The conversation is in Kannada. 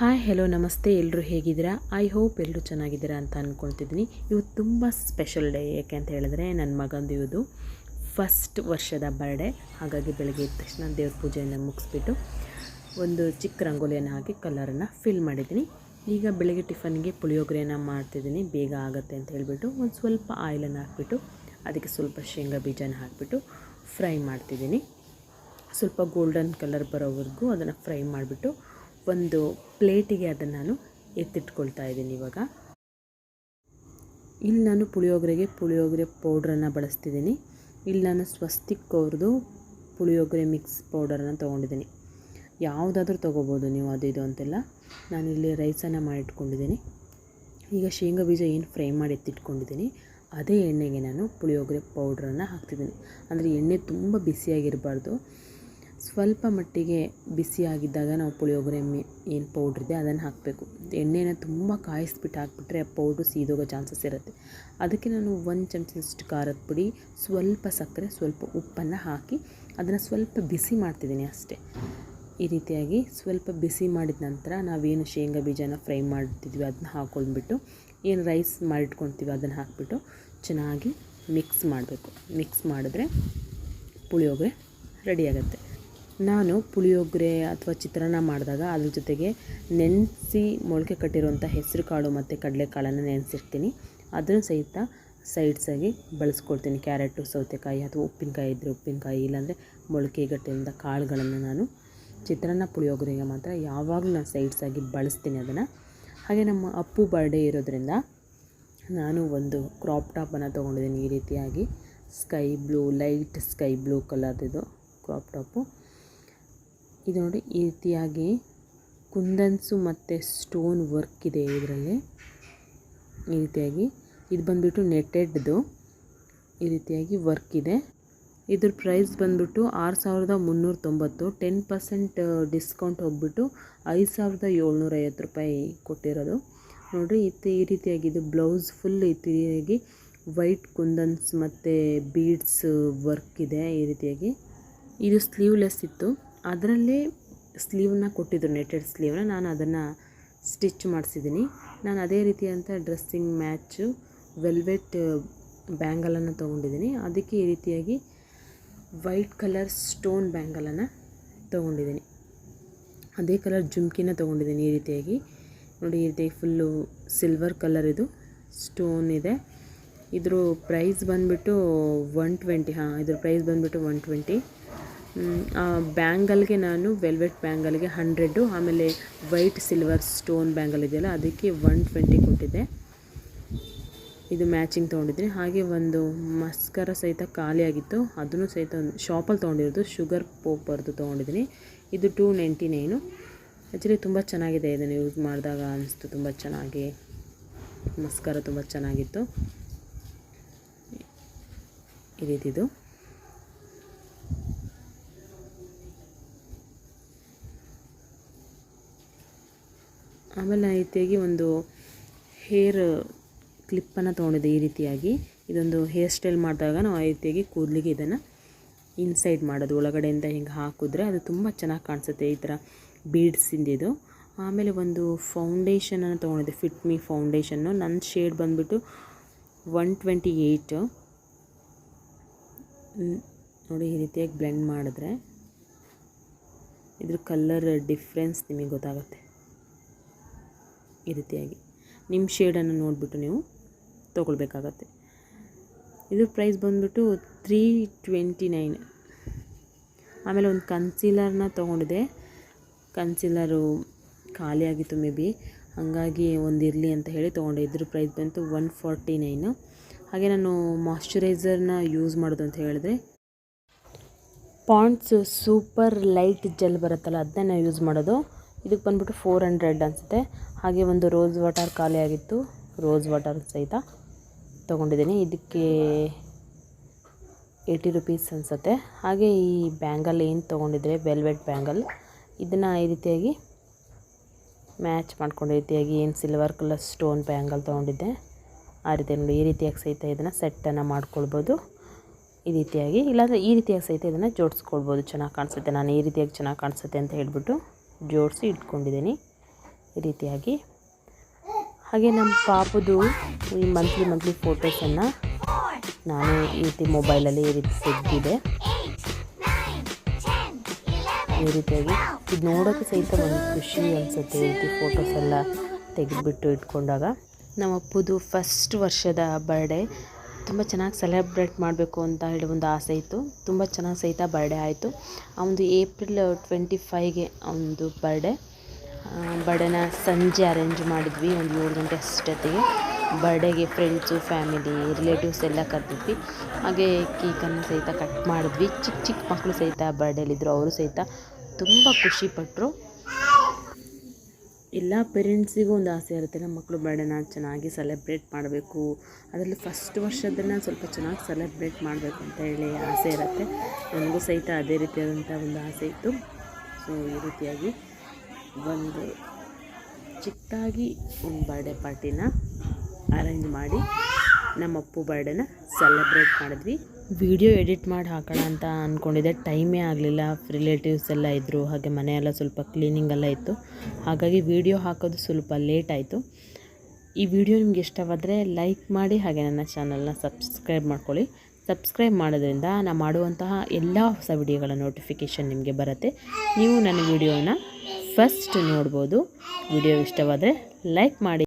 ಹಾಯ್ ಹೆಲೋ ನಮಸ್ತೆ. ಎಲ್ಲರೂ ಹೇಗಿದ್ದೀರಾ? ಐ ಹೋಪ್ ಎಲ್ಲರೂ ಚೆನ್ನಾಗಿದ್ದೀರಾ ಅಂತ ಅಂದ್ಕೊಳ್ತಿದ್ದೀನಿ ಇವತ್ತು ತುಂಬ ಸ್ಪೆಷಲ್ ಡೇ ಯಾಕೆ ಅಂತ ಹೇಳಿದ್ರೆ ನನ್ನ ಮಗಂದು ಇವುದು ಫಸ್ಟ್ ವರ್ಷದ ಬರ್ಡೇ ಹಾಗಾಗಿ ಬೆಳಗ್ಗೆ ಎದ್ದ ತಕ್ಷಣ ದೇವ್ರ ಪೂಜೆಯನ್ನು ಮುಗಿಸ್ಬಿಟ್ಟು ಒಂದು ಚಿಕ್ಕ ರಂಗೋಲಿಯನ್ನು ಹಾಕಿ ಕಲರನ್ನು ಫಿಲ್ ಮಾಡಿದ್ದೀನಿ. ಈಗ ಬೆಳಗ್ಗೆ ಟಿಫನ್ಗೆ ಪುಳಿಯೋಗರೆಯನ್ನು ಮಾಡ್ತಿದ್ದೀನಿ. ಬೇಗ ಆಗುತ್ತೆ ಅಂತ ಹೇಳಿಬಿಟ್ಟು ಒಂದು ಸ್ವಲ್ಪ ಆಯಿಲನ್ನು ಹಾಕ್ಬಿಟ್ಟು, ಅದಕ್ಕೆ ಸ್ವಲ್ಪ ಶೇಂಗಾ ಬೀಜನ ಹಾಕಿಬಿಟ್ಟು ಫ್ರೈ ಮಾಡ್ತಿದ್ದೀನಿ. ಸ್ವಲ್ಪ ಗೋಲ್ಡನ್ ಕಲರ್ ಬರೋವರೆಗೂ ಅದನ್ನು ಫ್ರೈ ಮಾಡಿಬಿಟ್ಟು ಒಂದು ಪ್ಲೇಟಿಗೆ ಅದನ್ನು ನಾನು ಎತ್ತಿಟ್ಕೊಳ್ತಾ ಇದ್ದೀನಿ ಇವಾಗ. ಇಲ್ಲಿ ನಾನು ಪುಳಿಯೋಗರೆಗೆ ಪುಳಿಯೋಗರೆ ಪೌಡ್ರನ್ನು ಬಳಸ್ತಿದ್ದೀನಿ. ಇಲ್ಲಿ ನಾನು ಸ್ವಸ್ತಿಕ್ ಅವ್ರದ್ದು ಪುಳಿಯೋಗರೆ ಮಿಕ್ಸ್ ಪೌಡರನ್ನು ತೊಗೊಂಡಿದ್ದೀನಿ. ಯಾವುದಾದ್ರೂ ತೊಗೋಬೋದು ನೀವು ಅದು ಇದು ಅಂತೆಲ್ಲ. ನಾನಿಲ್ಲಿ ರೈಸನ್ನು ಮಾಡಿಟ್ಕೊಂಡಿದ್ದೀನಿ. ಈಗ ಶೇಂಗಾ ಬೀಜ ಏನು ಫ್ರೈ ಮಾಡಿ ಎತ್ತಿಟ್ಕೊಂಡಿದ್ದೀನಿ. ಅದೇ ಎಣ್ಣೆಗೆ ನಾನು ಪುಳಿಯೋಗರೆ ಪೌಡ್ರನ್ನು ಹಾಕ್ತಿದ್ದೀನಿ. ಅಂದರೆ ಎಣ್ಣೆ ತುಂಬ ಬಿಸಿಯಾಗಿರಬಾರ್ದು. ಸ್ವಲ್ಪ ಮಟ್ಟಿಗೆ ಬಿಸಿಯಾಗಿದ್ದಾಗ ನಾವು ಪುಳಿಯೋಗರೆ ಮೇ ಏನು ಇದೆ ಅದನ್ನು ಹಾಕಬೇಕು. ಎಣ್ಣೆನ ತುಂಬ ಕಾಯಿಸ್ಬಿಟ್ಟು ಹಾಕ್ಬಿಟ್ರೆ ಪೌಡ್ರು ಸೀದೋಗೋ ಚಾನ್ಸಸ್ ಇರುತ್ತೆ. ಅದಕ್ಕೆ ನಾನು ಒಂದು ಚಮಚದಷ್ಟು ಖಾರದ ಪುಡಿ, ಸ್ವಲ್ಪ ಸಕ್ಕರೆ, ಸ್ವಲ್ಪ ಉಪ್ಪನ್ನು ಹಾಕಿ ಅದನ್ನು ಸ್ವಲ್ಪ ಬಿಸಿ ಮಾಡ್ತಿದ್ದೀನಿ ಅಷ್ಟೇ. ಈ ರೀತಿಯಾಗಿ ಸ್ವಲ್ಪ ಬಿಸಿ ಮಾಡಿದ ನಂತರ ನಾವೇನು ಶೇಂಗಾ ಬೀಜನ ಫ್ರೈ ಮಾಡ್ತಿದ್ವಿ ಅದನ್ನ ಹಾಕ್ಕೊಂಡ್ಬಿಟ್ಟು, ಏನು ರೈಸ್ ಮಾಡಿಟ್ಕೊಳ್ತೀವಿ ಅದನ್ನು ಹಾಕಿಬಿಟ್ಟು ಚೆನ್ನಾಗಿ ಮಿಕ್ಸ್ ಮಾಡಬೇಕು. ಮಿಕ್ಸ್ ಮಾಡಿದ್ರೆ ಪುಳಿಯೋಗರೆ ರೆಡಿಯಾಗುತ್ತೆ ನಾನು ಪುಳಿಯೋಗರೆ ಅಥವಾ ಚಿತ್ರಾನ್ನ ಮಾಡಿದಾಗ ಅದ್ರ ಜೊತೆಗೆ ನೆನೆಸಿ ಮೊಳಕೆ ಕಟ್ಟಿರುವಂಥ ಹೆಸರು ಕಾಳು ಮತ್ತು ಕಡಲೆಕಾಳನ್ನು ನೆನೆಸಿರ್ತೀನಿ. ಅದನ್ನು ಸಹಿತ ಸೈಡ್ಸಾಗಿ ಬಳಸ್ಕೊಳ್ತೀನಿ. ಕ್ಯಾರೆಟು ಸೌತೆಕಾಯಿ ಅಥವಾ ಉಪ್ಪಿನಕಾಯಿ ಇದ್ದರೆ ಉಪ್ಪಿನಕಾಯಿ, ಇಲ್ಲಾಂದರೆ ಮೊಳಕೆ ಗಟ್ಟಿರುವಂಥ ಕಾಳುಗಳನ್ನು ನಾನು ಚಿತ್ರಾನ್ನ, ಪುಳಿಯೋಗರೆಗೆ ಮಾತ್ರ ಯಾವಾಗಲೂ ನಾನು ಸೈಡ್ಸಾಗಿ ಬಳಸ್ತೀನಿ ಅದನ್ನು. ಹಾಗೆ ನಮ್ಮ ಅಪ್ಪು ಬರ್ಡೇ ಇರೋದ್ರಿಂದ ನಾನು ಒಂದು ಕ್ರಾಪ್ ಟಾಪನ್ನು ತೊಗೊಂಡಿದ್ದೀನಿ ಈ ರೀತಿಯಾಗಿ. Sky blue light sky blue ಕಲರ್ದಿದು crop top ಇದು ನೋಡಿ ಈ ರೀತಿಯಾಗಿ ಕುಂದನ್ಸು ಮತ್ತು ಸ್ಟೋನ್ ವರ್ಕ್ ಇದೆ ಇದರಲ್ಲಿ. ಈ ರೀತಿಯಾಗಿ. ಇದು ಬಂದುಬಿಟ್ಟು ನೆಟೆಡ್ದು ಈ ರೀತಿಯಾಗಿ ವರ್ಕ್ ಇದೆ. ಇದ್ರ ಪ್ರೈಸ್ ಬಂದುಬಿಟ್ಟು ಆರು ಸಾವಿರದ ಮುನ್ನೂರ ತೊಂಬತ್ತು ಟೆನ್ ಪರ್ಸೆಂಟ್ ಡಿಸ್ಕೌಂಟ್ ಹೋಗ್ಬಿಟ್ಟು ಐದು ಸಾವಿರದ ಏಳ್ನೂರ ಐವತ್ತು ರೂಪಾಯಿ ಕೊಟ್ಟಿರೋದು. ನೋಡಿರಿ ಇತ್ತು ಈ ರೀತಿಯಾಗಿ ಇದು ಬ್ಲೌಸ್ ಫುಲ್ ಈ ವೈಟ್ ಕುಂದನ್ಸ್ ಮತ್ತು ಬೀಡ್ಸ್ ವರ್ಕ್ ಇದೆ ಈ ರೀತಿಯಾಗಿ. ಇದು ಸ್ಲೀವ್ಲೆಸ್ ಇತ್ತು. ಅದರಲ್ಲೇ ಸ್ಲೀವ್ನ ಕೊಟ್ಟಿದ್ದರು ನೆಟೆಡ್ ಸ್ಲೀವ್ನ. ನಾನು ಅದನ್ನು ಸ್ಟಿಚ್ ಮಾಡಿಸಿದ್ದೀನಿ. ನಾನು ಅದೇ ರೀತಿಯಾದಂಥ ಡ್ರೆಸ್ಸಿಂಗ್ ಮ್ಯಾಚು, ವೆಲ್ವೆಟ್ ಬ್ಯಾಂಗಲನ್ನು ತೊಗೊಂಡಿದ್ದೀನಿ. ಅದಕ್ಕೆ ಈ ರೀತಿಯಾಗಿ ವೈಟ್ ಕಲರ್ ಸ್ಟೋನ್ ಬ್ಯಾಂಗಲನ್ನು ತೊಗೊಂಡಿದ್ದೀನಿ. ಅದೇ ಕಲರ್ ಜುಮ್ಕಿನ ತೊಗೊಂಡಿದ್ದೀನಿ ಈ ರೀತಿಯಾಗಿ. ನೋಡಿ, ಈ ರೀತಿಯಾಗಿ ಫುಲ್ಲು ಸಿಲ್ವರ್ ಕಲರ್ ಇದು, ಸ್ಟೋನ್ ಇದೆ. ಇದ್ರ ಪ್ರೈಸ್ ಬಂದುಬಿಟ್ಟು ಒನ್ ಟ್ವೆಂಟಿ, ಹಾಂ, ಇದ್ರ ಪ್ರೈಸ್ ಬಂದುಬಿಟ್ಟು ಒನ್ ಟ್ವೆಂಟಿ. ಬ್ಯಾಂಗಲ್ಗೆ ನಾನು, ವೆಲ್ವೆಟ್ ಬ್ಯಾಂಗಲ್ಗೆ ಹಂಡ್ರೆಡು ಆಮೇಲೆ ವೈಟ್ ಸಿಲ್ವರ್ ಸ್ಟೋನ್ ಬ್ಯಾಂಗಲ್ ಇದೆಯಲ್ಲ, ಅದಕ್ಕೆ ಒನ್ ಟ್ವೆಂಟಿ ಕೊಟ್ಟಿದ್ದೆ. ಇದು ಮ್ಯಾಚಿಂಗ್ ತೊಗೊಂಡಿದ್ದೀನಿ. ಹಾಗೆ ಒಂದು ಮಸ್ಕರ ಸಹಿತ ಖಾಲಿಯಾಗಿತ್ತು ಅದನ್ನು ಸಹಿತ ಒಂದು ಶಾಪಲ್ಲಿ ತೊಗೊಂಡಿರೋದು, ಶುಗರ್ ಪೋಪರ್ದು ತೊಗೊಂಡಿದ್ದೀನಿ. ಇದು ಟೂ ನೈಂಟಿ ನೈನು. ಆ್ಯಕ್ಚುಲಿ ತುಂಬ ಚೆನ್ನಾಗಿದೆ ಇದನ್ನು ಯೂಸ್ ಮಾಡಿದಾಗ ಅನಿಸ್ತು, ತುಂಬ ಚೆನ್ನಾಗಿ. ಮಸ್ಕರ ತುಂಬ ಚೆನ್ನಾಗಿತ್ತು. ಈ ಆಮೇಲೆ ನಾನು ರೀತಿಯಾಗಿ ಒಂದು ಹೇರ್ ಕ್ಲಿಪ್ಪನ್ನು ತೊಗೊಂಡಿದ್ದೆ ಈ ರೀತಿಯಾಗಿ. ಇದೊಂದು ಹೇರ್ ಸ್ಟೈಲ್ ಮಾಡಿದಾಗ ನಾವು ಆ ರೀತಿಯಾಗಿ ಕೂದಲಿಗೆ ಇದನ್ನು ಇನ್ಸೈಡ್ ಮಾಡೋದು, ಒಳಗಡೆಯಿಂದ ಹಿಂಗೆ ಹಾಕಿದ್ರೆ ಅದು ತುಂಬ ಚೆನ್ನಾಗಿ ಕಾಣಿಸುತ್ತೆ ಈ ಥರ ಬೀಡ್ಸಿಂದಿದು ಆಮೇಲೆ ಒಂದು ಫೌಂಡೇಶನನ್ನು ತೊಗೊಂಡಿದ್ದೆ ಫಿಟ್ ಮೀ ಫೌಂಡೇಶನ್ನು ನನ್ನ ಶೇಡ್ ಬಂದುಬಿಟ್ಟು ಒನ್ ಟ್ವೆಂಟಿ ಏಯ್ಟು ನೋಡಿ ಈ ರೀತಿಯಾಗಿ ಬ್ಲೆಂಡ್ ಮಾಡಿದ್ರೆ ಇದ್ರ ಕಲರ್ ಡಿಫ್ರೆನ್ಸ್ ನಿಮಗೆ ಗೊತ್ತಾಗುತ್ತೆ. ಈ ರೀತಿಯಾಗಿ. ನಿಮ್ಮ ಶೇಡನ್ನು ನೋಡಿಬಿಟ್ಟು ನೀವು ತೊಗೊಳ್ಬೇಕಾಗತ್ತೆ. ಇದ್ರ ಪ್ರೈಸ್ ಬಂದುಬಿಟ್ಟು ತ್ರೀ ಟ್ವೆಂಟಿ ನೈನ್ ಆಮೇಲೆ ಒಂದು ಕನ್ಸೀಲರ್ನ ತೊಗೊಂಡಿದೆ ಕನ್ಸೀಲರು ಖಾಲಿಯಾಗಿತ್ತು ಮೇ ಬಿ. ಹಾಗಾಗಿ ಒಂದು ಇರಲಿ ಅಂತ ಹೇಳಿ ತೊಗೊಂಡೆ. ಇದ್ರ ಪ್ರೈಸ್ ಬಂತು ಒನ್ ಫಾರ್ಟಿ ನೈನು ಹಾಗೆ ನಾನು ಮಾಯ್ಶ್ಚರೈಸರ್ನ ಯೂಸ್ ಮಾಡೋದು ಅಂತ ಹೇಳಿದ್ರೆ ಪಾಂಡ್ಸ್ ಸೂಪರ್ ಲೈಟ್ ಜೆಲ್ ಬರುತ್ತಲ್ಲ, ಅದನ್ನ ಯೂಸ್ ಮಾಡೋದು. ಇದಕ್ಕೆ ಬಂದುಬಿಟ್ಟು ಫೋರ್ ಹಂಡ್ರೆಡ್ ಅನಿಸುತ್ತೆ. ಹಾಗೆ ಒಂದು ರೋಸ್ ವಾಟರ್ ಖಾಲಿ ಆಗಿತ್ತು. ರೋಸ್ ವಾಟರ್ ಸಹಿತ ತೊಗೊಂಡಿದ್ದೀನಿ. ಇದಕ್ಕೆ ಏಯ್ಟಿ ರುಪೀಸ್ ಅನಿಸುತ್ತೆ. ಹಾಗೆ ಈ ಬ್ಯಾಂಗಲ್ ಏನು ತೊಗೊಂಡಿದ್ರೆ ವೆಲ್ವೆಟ್ ಬ್ಯಾಂಗಲ್ ಇದನ್ನು ಈ ರೀತಿಯಾಗಿ ಮ್ಯಾಚ್ ಮಾಡ್ಕೊಂಡು ರೀತಿಯಾಗಿ ಏನು ಸಿಲ್ವರ್ ಕಲರ್ ಸ್ಟೋನ್ ಬ್ಯಾಂಗಲ್ ತೊಗೊಂಡಿದ್ದೆ, ಆ ರೀತಿ ನೋಡಿ, ಈ ರೀತಿಯಾಗಿ ಸಹಿತ ಇದನ್ನು ಸೆಟ್ಟನ್ನು ಮಾಡ್ಕೊಳ್ಬೋದು. ಈ ರೀತಿಯಾಗಿ, ಇಲ್ಲಾಂದರೆ ಈ ರೀತಿಯಾಗಿ ಸಹಿತ ಇದನ್ನು ಜೋಡಿಸ್ಕೊಳ್ಬೋದು. ಚೆನ್ನಾಗಿ ಕಾಣಿಸುತ್ತೆ. ನಾನು ಈ ರೀತಿಯಾಗಿ ಚೆನ್ನಾಗಿ ಕಾಣಿಸುತ್ತೆ ಅಂತ ಹೇಳ್ಬಿಟ್ಟು. ಜೋಡಿಸಿ ಇಟ್ಕೊಂಡಿದ್ದೀನಿ ಈ ರೀತಿಯಾಗಿ. ಹಾಗೆ ನಮ್ಮ ಪಾಪದು ಈ ಮಂತ್ಲಿ ಮಂತ್ಲಿ ಫೋಟೋಸನ್ನು ನಾನು ಈ ರೀತಿ ಮೊಬೈಲಲ್ಲಿ ಈ ರೀತಿ ತೆಗೆದಿದೆ. ಈ ರೀತಿಯಾಗಿ ಇದು ನೋಡೋಕ್ಕೆ ಸಹಿತ ಒಂದು ಖುಷಿ ಅನಿಸುತ್ತೆ ಈ ರೀತಿ ಫೋಟೋಸೆಲ್ಲ ತೆಗೆದುಬಿಟ್ಟು ಇಟ್ಕೊಂಡಾಗ. ನಮ್ಮ ಅಪ್ಪದು ಫಸ್ಟ್ ವರ್ಷದ ಬರ್ಡೇ ತುಂಬ ಚೆನ್ನಾಗಿ ಸೆಲೆಬ್ರೇಟ್ ಮಾಡಬೇಕು ಅಂತ ಹೇಳಿ ಒಂದು ಆಸೆ ಇತ್ತು. ತುಂಬ ಚೆನ್ನಾಗಿ ಸಹಿತ ಬರ್ಡೇ ಆಯಿತು. ಅವನದು ಏಪ್ರಿಲ್ ಟ್ವೆಂಟಿ ಫೈವ್ಗೆ ಅವನದು ಬರ್ಡೇ ಬರ್ಡೇನ ಸಂಜೆ ಅರೇಂಜ್ ಮಾಡಿದ್ವಿ. ಒಂದು ಏಳು ಗಂಟೆ ಅಷ್ಟೊತ್ತಿಗೆ ಬರ್ಡೇಗೆ ಫ್ರೆಂಡ್ಸು ಫ್ಯಾಮಿಲಿ ರಿಲೇಟಿವ್ಸ್ ಎಲ್ಲ ಕರೆದಿದ್ವಿ. ಹಾಗೆ ಕೇಕನ್ನು ಸಹಿತ ಕಟ್ ಮಾಡಿದ್ವಿ. ಚಿಕ್ಕ ಚಿಕ್ಕ ಮಕ್ಕಳು ಸಹಿತ ಬರ್ಡೇಲಿದ್ದರು ಅವರು ಸಹಿತ ತುಂಬ ಖುಷಿಪಟ್ಟರು ಎಲ್ಲ ಪೇರೆಂಟ್ಸಿಗೂ ಒಂದು ಆಸೆ ಇರುತ್ತೆ, ನಮ್ಮ ಮಕ್ಕಳು ಬರ್ಡೇನ ಚೆನ್ನಾಗಿ ಸೆಲೆಬ್ರೇಟ್ ಮಾಡಬೇಕು. ಅದರಲ್ಲಿ ಫಸ್ಟ್ ವರ್ಷದನ್ನು ಸ್ವಲ್ಪ ಚೆನ್ನಾಗಿ ಸೆಲೆಬ್ರೇಟ್ ಮಾಡಬೇಕು ಅಂತ ಹೇಳಿ ಆಸೆ ಇರುತ್ತೆ. ನನಗೂ ಸಹಿತ ಅದೇ ರೀತಿಯಾದಂಥ ಒಂದು ಆಸೆ ಇತ್ತು. ಸೊ ಈ ರೀತಿಯಾಗಿ ಒಂದು ಚಿಕ್ಕದಾಗಿ ಒಂದು ಬರ್ಡೇ ಪಾರ್ಟಿನ ಅರೇಂಜ್ ಮಾಡಿ ನಮ್ಮ ಅಪ್ಪು ಬರ್ಡೇನ ಸೆಲೆಬ್ರೇಟ್ ಮಾಡಿದ್ವಿ. ವಿಡಿಯೋ ಎಡಿಟ್ ಮಾಡಿ ಹಾಕೋಣ ಅಂತ ಅಂದ್ಕೊಂಡಿದ್ದೆ ಟೈಮೇ ಆಗಲಿಲ್ಲ. ರಿಲೇಟಿವ್ಸ್ ಎಲ್ಲ ಇದ್ದರು ಹಾಗೆ ಮನೆಯೆಲ್ಲ ಸ್ವಲ್ಪ ಕ್ಲೀನಿಂಗ್ ಎಲ್ಲ ಇತ್ತು. ಹಾಗಾಗಿ ವಿಡಿಯೋ ಹಾಕೋದು ಸ್ವಲ್ಪ ಲೇಟ್ ಆಯಿತು. ಈ ವಿಡಿಯೋ ನಿಮ್ಗೆ ಇಷ್ಟವಾದರೆ ಲೈಕ್ ಮಾಡಿ ಹಾಗೆ ನನ್ನ ಚಾನಲ್ನ ಸಬ್ಸ್ಕ್ರೈಬ್ ಮಾಡ್ಕೊಳ್ಳಿ. ಸಬ್ಸ್ಕ್ರೈಬ್ ಮಾಡೋದ್ರಿಂದ ನಾನು ಮಾಡುವಂತಹ ಎಲ್ಲ ಹೊಸ ವಿಡಿಯೋಗಳ ನೋಟಿಫಿಕೇಷನ್ ನಿಮಗೆ ಬರುತ್ತೆ. ನೀವು ನನ್ನ ವಿಡಿಯೋನ ಫಸ್ಟ್ ನೋಡ್ಬೋದು. ವಿಡಿಯೋ ಇಷ್ಟವಾದರೆ ಲೈಕ್ ಮಾಡಿ.